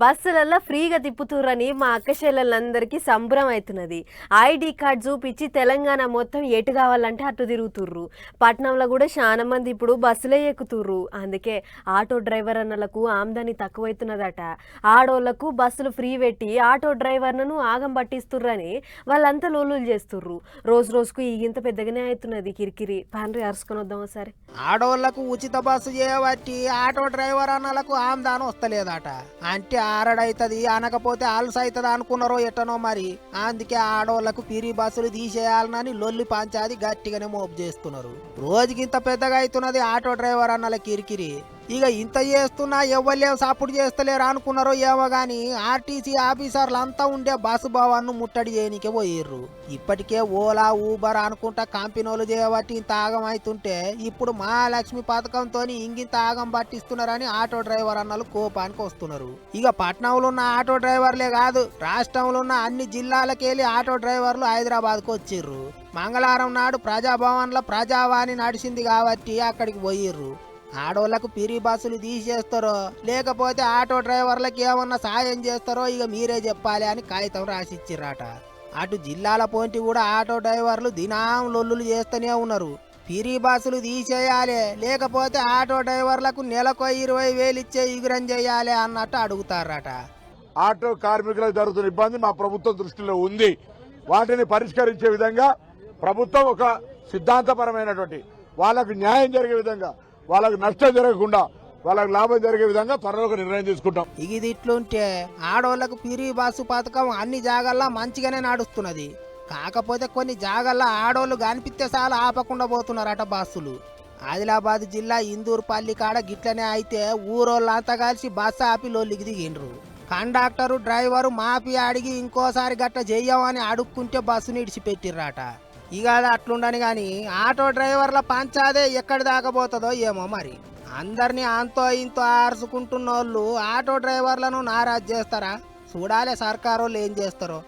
బస్సులలో ఫ్రీగా తిప్పుతుర్రని మా అక్క సంబరం అవుతున్నది. ఐడి కార్డ్ చూపించి తెలంగాణ మొత్తం ఎటు కావాలంటే అటు తిరుగుతుర్రు. పట్నంలో కూడా చాలా మంది ఇప్పుడు బస్సులే ఎక్కుతుర్రు. అందుకే ఆటో డ్రైవర్ అన్నలకు ఆమ్దాని తక్కువైతున్నదట. ఆడోళ్ళకు బస్సులు ఫ్రీ పెట్టి ఆటో డ్రైవర్లను ఆగం పట్టిస్తుర్రని వాళ్ళంతా లోలులు చేస్తుర్రు. రోజు రోజుకు ఇంత పెద్దగానే అవుతున్నది కిరికిరి. పండ్రి అరుచుకొని వద్దాం ఒకసారి. ఆడోళ్ళకు ఉచిత బస్సు చేయబట్టి ఆటో డ్రైవర్ అన్నలకు ఆమ్దానం వస్తలేదట. అంటే ఆరడైతుంది అనకపోతే అలస అవుతుంది అనుకున్నారో ఎట్టనో మరి. అందుకే ఆడోళ్ళకు పిరి బస్సులు తీసేయాలని లొల్లి పంచాది గట్టిగానే మోపు చేస్తున్నారు. రోజుకి ఇంత పెద్దగా అవుతున్నది ఆటో డ్రైవర్ అన్నల కిరికిరి. ఇక ఇంత చేస్తున్నా ఎవ్వలేవు సపోర్ట్ చేస్తలేరు అనుకున్నారో ఏమో కానీ ఆర్టీసీ ఆఫీసర్లు అంతా ఉండే బస్సు భవన్ను ముట్టడి చేయనికే పోయిర్రు. ఇప్పటికే ఓలా ఊబర్ అనుకుంటా కంపెనీలు చేయబట్టి ఇంత ఆగం అవుతుంటే ఇప్పుడు మహాలక్ష్మి పథకంతో ఇంగింత ఆగం పట్టిస్తున్నారని ఆటో డ్రైవర్ అన్నలు కోపానికి వస్తున్నారు. ఇక పట్నంలో ఉన్న ఆటో డ్రైవర్లే కాదు రాష్ట్రంలో ఉన్న అన్ని జిల్లాలకెళ్ళి ఆటో డ్రైవర్లు హైదరాబాద్కు వచ్చిర్రు. మంగళవారం నాడు ప్రజాభవన్లో ప్రజావాణి నడిచింది కాబట్టి అక్కడికి పోయిర్రు. ఆడోళ్ళకు పిరి బస్సులు తీసేస్తారో లేకపోతే ఆటో డ్రైవర్లకు ఏమన్నా సాయం చేస్తారో ఇక మీరే చెప్పాలి అని కాగితం రాసిచ్చిర్రట. అటు జిల్లాల పోంటి కూడా ఆటో డ్రైవర్లు దినాం లొల్లులు చేస్తూనే ఉన్నారు. పిరి బస్సులు తీసేయాలి లేకపోతే ఆటో డ్రైవర్లకు నెలకు ఇరవై వేలు ఇచ్చే ఇగురం చేయాలి అన్నట్టు అడుగుతారట ఆటో కార్మికులకు జరుగుతున్న ఇబ్బంది మా ప్రభుత్వం దృష్టిలో ఉంది. వాటిని పరిష్కరించే విధంగా ప్రభుత్వం ఒక సిద్ధాంతపరమైనటువంటి వాళ్ళకు న్యాయం జరిగే విధంగా వాళ్ళకి నష్టం జరగకుండా వాళ్ళకి లాభం జరిగే విధంగా త్వరలో ఒక నిర్ణయం తీసుకుంటాం. ఇది ఇట్లుంటే ఆడోళ్ళకు పిరి బస్సు పథకం అన్ని జాగాల్లో మంచిగానే నడుస్తున్నది. కాకపోతే కొన్ని జాగాల్లో ఆడోళ్ళు కనిపిస్తే చాలా ఆపకుండా పోతున్నారట బస్సులు ఆదిలాబాద్ జిల్లా ఇందూరుపల్లి కాడ గిట్లనే అయితే ఊరోళ్ళంతా కలిసి బస్సు ఆపి లోల్లికి దిగిండ్రు. కండక్టరు డ్రైవరు మాఫీ అడిగి ఇంకోసారి గట్ట చెయ్యమని అడుక్కుంటే బస్సుని నిడిచిపెట్టిర్రాట ఇక అది అట్లుండని కానీ ఆటో డ్రైవర్ల పంచాదే ఎక్కడి దాకపోతుందో ఏమో మరి. అందరినీ అంతో ఇంతో ఆర్చుకుంటున్న వాళ్ళు ఆటో డ్రైవర్లను నారాజ్ చేస్తారా? చూడాలి సర్కారోళ్ళు ఏం చేస్తారో.